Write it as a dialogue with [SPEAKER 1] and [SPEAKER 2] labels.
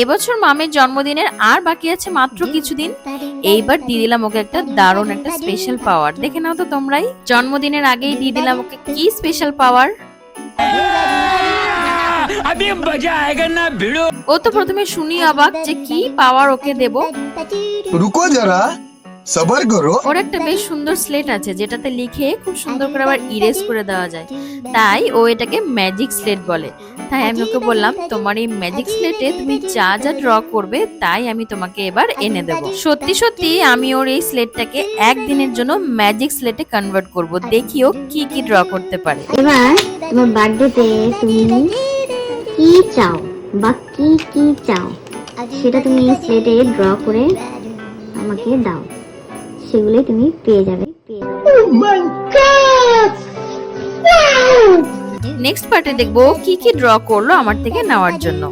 [SPEAKER 1] এবছর মামের জন্মদিনের আর বাকি আছে মাত্র কিছুদিন। এইবার দিয়ে দিলাম ওকে একটা দারুণ একটা স্পেশাল পাওয়ার দেখে নাও তো তোমরাই। জন্মদিনের আগেই দিয়ে দিলাম ওকে কি স্পেশাল পাওয়ার ও তো প্রথমে শুনি অবাক যে কি পাওয়ার ওকে দেব।
[SPEAKER 2] রুকো যারা সবার করো
[SPEAKER 1] ওর একটা বেশ সুন্দর স্লেট আছে যেটাতে লিখে খুব সুন্দর করে আবার ইরেজ করে দেওয়া যায়। তাই ও এটাকে ম্যাজিক স্লেট বলে। তাই আমি ওকে বললাম তোমার এই ম্যাজিক স্লেটে তুমি যা যা ড্র করবে তাই আমি তোমাকে এবার এনে দেব। সত্যি সত্যি আমি ওর এই স্লেটটাকে একদিনের জন্য ম্যাজিক স্লেটে কনভার্ট করব। দেখি ও কি কি ড্র করতে পারে।
[SPEAKER 3] এবার তোমার বার্থডেতে তুমি কি চাও বা কি কি চাও? সেটা তুমি এই স্লেটে ড্র করে আমাকে দাও। সেগুলোই তুমি পেয়ে যাবে। পেয়ে যাবে
[SPEAKER 1] নেক্সট পার্টে দেখব কি কি ড্র করল আমার থেকে নেওয়ার জন্য।